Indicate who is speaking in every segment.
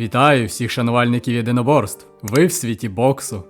Speaker 1: Вітаю всіх шанувальників єдиноборств. Ви в світі боксу.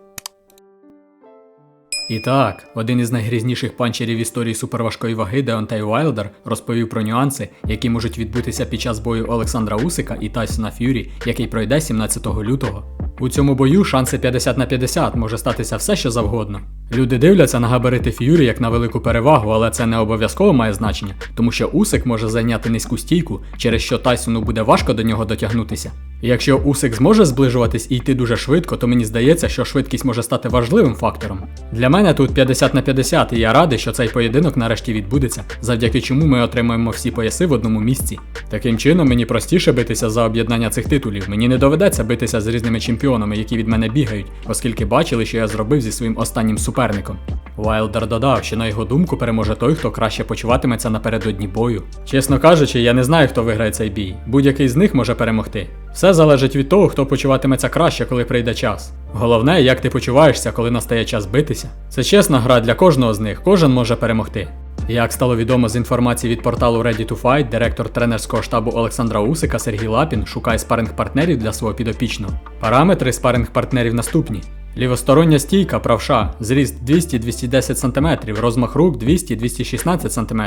Speaker 1: І так, один із найгрізніших панчерів в історії суперважкої ваги Деонтай Уайлдер розповів про нюанси, які можуть відбутися під час бою Олександра Усика і Тайсона Ф'юрі, який пройде 17 лютого. У цьому бою шанси 50 на 50 може статися все, що завгодно. Люди дивляться на габарити Ф'юрі як на велику перевагу, але це не обов'язково має значення, тому що Усик може зайняти низьку стійку, через що Тайсону буде важко до нього дотягнутися. І якщо Усик зможе зближуватись і йти дуже швидко, то мені здається, що швидкість може стати важливим фактором. Для мене тут 50 на 50, і я радий, що цей поєдинок нарешті відбудеться, завдяки чому ми отримаємо всі пояси в одному місці. Таким чином, мені простіше битися за об'єднання цих титулів. Мені не доведеться битися з різними чемпіонами, які від мене бігають, оскільки бачили, що я зробив зі своїм останнім суперником. Вайлдер додав, що на його думку переможе той, хто краще почуватиметься напередодні бою. Чесно кажучи, я не знаю, хто виграє цей бій. Будь-який з них може перемогти. Все залежить від того, хто почуватиметься краще, коли прийде час. Головне, як ти почуваєшся, коли настає час битися. Це чесна гра для кожного з них, кожен може перемогти. Як стало відомо з інформації від порталу Ready to Fight, директор тренерського штабу Олександра Усика Сергій Лапін шукає спаринг-партнерів для свого підопічного. Параметри спаринг-партнерів наступні: лівостороння стійка правша, зріст 200-210 см, розмах рук 200-216 см,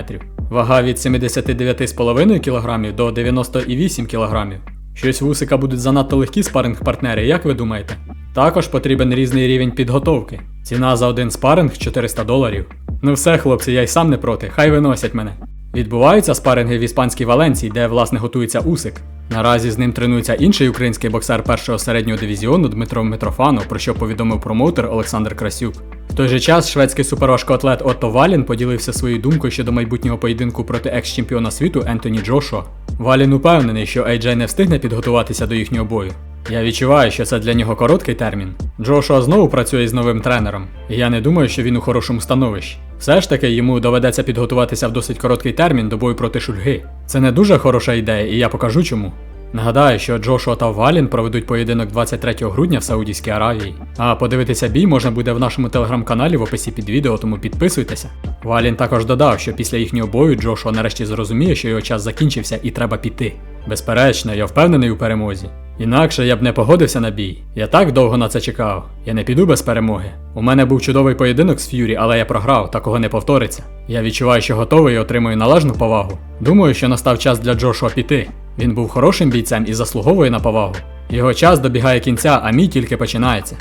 Speaker 1: вага від 79,5 кг до 98 кг. Щось в Усика будуть занадто легкі спаринг-партнери, як ви думаєте? Також потрібен різний рівень підготовки. Ціна за один спаринг 400 доларів. Ну все, хлопці, я й сам не проти, хай виносять мене. Відбуваються спаринги в іспанській Валенції, де власне готується Усик. Наразі з ним тренується інший український боксер першого середнього дивізіону Дмитро Митрофанов, про що повідомив промоутер Олександр Красюк. В той же час шведський суперважкоатлет Отто Валін поділився своєю думкою щодо майбутнього поєдинку проти екс-чемпіона світу Ентоні Джошуа. Валін упевнений, що AJ не встигне підготуватися до їхнього бою. Я відчуваю, що це для нього короткий термін. Джошуа знову працює з новим тренером, і я не думаю, що він у хорошому становищі. Все ж таки, йому доведеться підготуватися в досить короткий термін до бою проти Шульги. Це не дуже хороша ідея, і я покажу чому. Нагадаю, що Джошуа та Валін проведуть поєдинок 23 грудня в Саудівській Аравії. А подивитися бій можна буде в нашому телеграм-каналі в описі під відео, тому підписуйтеся. Валін також додав, що після їхнього бою Джошуа нарешті зрозуміє, що його час закінчився і треба піти. Безперечно, я впевнений у перемозі. Інакше я б не погодився на бій. Я так довго на це чекав. Я не піду без перемоги. У мене був чудовий поєдинок з Ф'юрі, але я програв, такого не повториться. Я відчуваю, що готовий і отримую належну повагу. Думаю, що настав час для Джошуа піти. Він був хорошим бійцем і заслуговує на повагу. Його час добігає кінця, а мій тільки починається.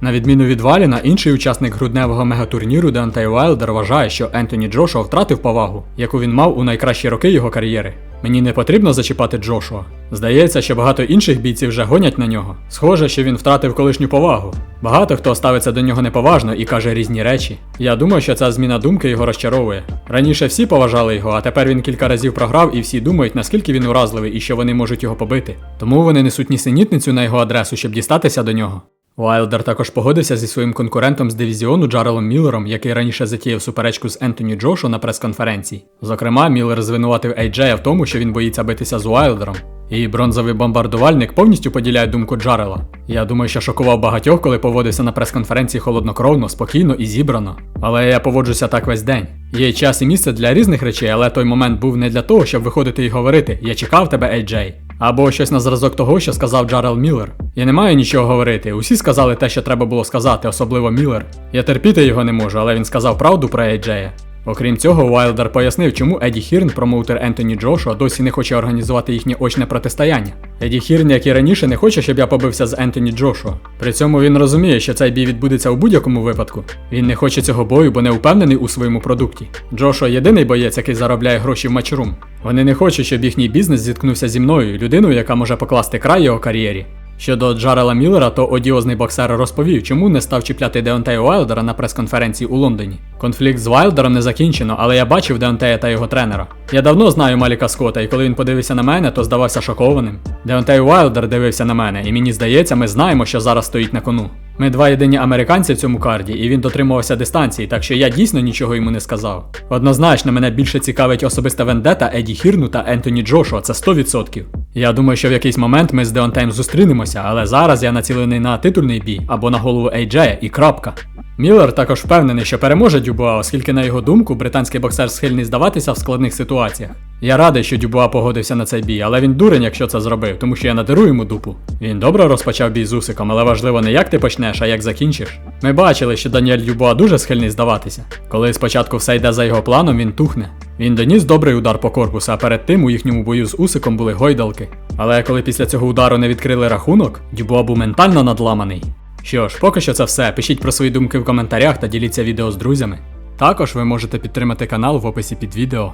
Speaker 1: На відміну від Валіна, інший учасник грудневого мегатурніру Деонтей Уайлдер вважає, що Ентоні Джошуа втратив повагу, яку він мав у найкращі роки його кар'єри. Мені не потрібно зачіпати Джошуа. Здається, що багато інших бійців вже гонять на нього. Схоже, що він втратив колишню повагу. Багато хто ставиться до нього неповажно і каже різні речі. Я думаю, що ця зміна думки його розчаровує. Раніше всі поважали його, а тепер він кілька разів програв і всі думають, наскільки він уразливий і що вони можуть його побити. Тому вони несуть нісенітницю на його адресу, щоб дістатися до нього. Уайлдер також погодився зі своїм конкурентом з дивізіону Джарелом Міллером, який раніше затіяв суперечку з Ентоні Джошо на прес-конференції. Зокрема, Міллер звинуватив Ейджея в тому, що він боїться битися з Уайлдером. І бронзовий бомбардувальник повністю поділяє думку Джарела. Я думаю, що шокував багатьох, коли поводився на прес-конференції холоднокровно, спокійно і зібрано. Але я поводжуся так весь день. Є час і місце для різних речей, але той момент був не для того, щоб виходити і говорити Я чекав тебе, Ейджей. Або щось на зразок того, що сказав Джарел Міллер. Я не маю нічого говорити. Усі сказали те, що треба було сказати, особливо Міллер. Я терпіти його не можу, але він сказав правду про Ейджея. Окрім цього, Уайлдер пояснив, чому Еді Хірн, промоутер Ентоні Джошуа, досі не хоче організувати їхнє очне протистояння. Еді Хірн, як і раніше, не хоче, щоб я побився з Ентоні Джошуа. При цьому він розуміє, що цей бій відбудеться у будь-якому випадку. Він не хоче цього бою, бо не впевнений у своєму продукті. Джошуа єдиний боєць, який заробляє гроші в матчрум. Вони не хочуть, щоб їхній бізнес зіткнувся зі мною, людиною, яка може покласти край його кар'єрі. Щодо Джарела Міллера, то одіозний боксер розповів, чому не став чіпляти Деонтея Уайлдера на прес-конференції у Лондоні. Конфлікт з Уайлдером не закінчено, але я бачив Деонтея та його тренера. Я давно знаю Маліка Скотта, і коли він подивився на мене, то здавався шокованим. Деонтей Уайлдер дивився на мене, і мені здається, ми знаємо, що зараз стоїть на кону. Ми два єдині американці в цьому карді, і він дотримувався дистанції, так що я дійсно нічого йому не сказав. Однозначно, мене більше цікавить особиста вендета Еді Хірну та Ентоні Джошуа, це 100%. Я думаю, що в якийсь момент ми з Деонтеєм зустрінемося, але зараз я націлений на титульний бій або на голову Ейджея і крапка. Міллер також впевнений, що переможе Дюбуа, оскільки, на його думку, британський боксер схильний здаватися в складних ситуаціях. Я радий, що Дюбуа погодився на цей бій, але він дурень, якщо це зробив, тому що я надеру йому дупу. Він добре розпочав бій з Усиком, але важливо не як ти почнеш, а як закінчиш. Ми бачили, що Даніель Дюбуа дуже схильний здаватися. Коли спочатку все йде за його планом, він тухне. Він доніс добрий удар по корпусу, а перед тим у їхньому бою з Усиком були гойдалки. Але коли після цього удару не відкрили рахунок, Дюбуа був ментально надламаний. Що ж, поки що це все. Пишіть про свої думки в коментарях та діліться відео з друзями. Також ви можете підтримати канал в описі під відео.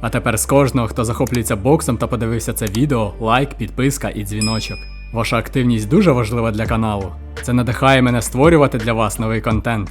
Speaker 1: А тепер з кожного, хто захоплюється боксом та подивився це відео, лайк, підписка і дзвіночок. Ваша активність дуже важлива для каналу. Це надихає мене створювати для вас новий контент.